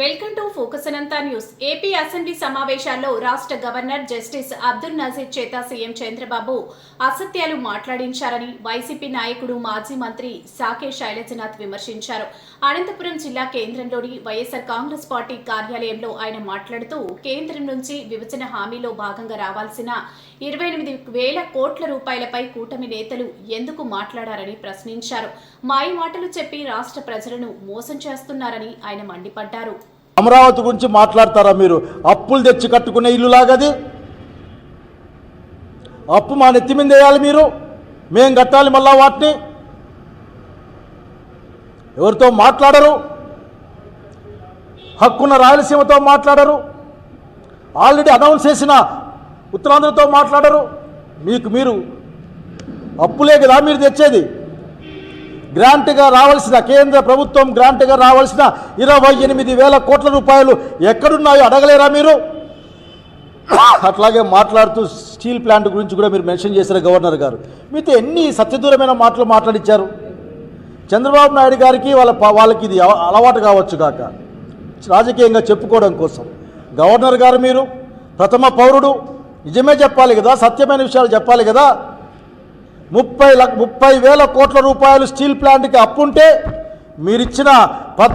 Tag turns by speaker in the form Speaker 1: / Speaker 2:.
Speaker 1: Welcome to focus Anantha news. AP assembly సమావేశాల్లో రాష్ట్ర governor justice Abdul Nazir చేత సీఎం చంద్రబాబు అసత్యాలు మాట్లాడించారని వైసీపీ నాయకుడు మాజీ మంత్రి సాకే శైలజనాథ్ విమర్శించారు. అనంతపురం జిల్లా కేంద్రంలోని వైఎస్ఆర్ కాంగ్రెస్ పార్టీ కార్యాలయంలో ఆయన మాట్లాడుతూ కేంద్రం నుంచి విభజన హామీలో భాగంగా రావాల్సిన ఇరవై ఎనిమిది వేల కోట్ల రూపాయలపై కూటమి నేతలు ఎందుకు మాట్లాడారని ప్రశ్నించారు. మాయ మాటలు చెప్పి రాష్ట్ర ప్రజలను మోసం చేస్తున్నారని ఆయన మండిపడ్డారు.
Speaker 2: అమరావతి గురించి మాట్లాడతారా మీరు? అప్పులు తెచ్చి కట్టుకునే ఇల్లు లాగది. అప్పు మా నెత్తి మీద వేయాలి మీరు. మేం కట్టాలి మళ్ళా వాటిని. ఎవరితో మాట్లాడరు? హక్కున్న రాయలసీమతో మాట్లాడరు. ఆల్రెడీ అనౌన్స్ చేసిన ఉత్తరాంధ్రతో మాట్లాడరు. మీకు మీరు అప్పులే కదా మీరు తెచ్చేది. గ్రాంట్గా రావాల్సిన కేంద్ర ప్రభుత్వం గ్రాంట్గా రావాల్సిన ఇరవై ఎనిమిది వేల కోట్ల రూపాయలు ఎక్కడున్నాయో అడగలేరా మీరు? అట్లాగే మాట్లాడుతూ స్టీల్ ప్లాంట్ గురించి కూడా మీరు మెన్షన్ చేశారు గవర్నర్ గారు. మీతో ఎన్ని సత్యదూరమైన మాటలు మాట్లాడించారు చంద్రబాబు నాయుడు గారికి వాళ్ళ వాళ్ళకి ఇది అలవాటు కావచ్చు కాక. రాజకీయంగా చెప్పుకోవడం కోసం. గవర్నర్ గారు మీరు ప్రథమ పౌరుడు. నిజమే చెప్పాలి కదా సత్యమైన విషయాలు చెప్పాలి కదా. ముప్పై లక్ష ముప్పై వేల కోట్ల రూపాయలు స్టీల్ ప్లాంట్కి అప్పుంటే మీరిచ్చిన పద్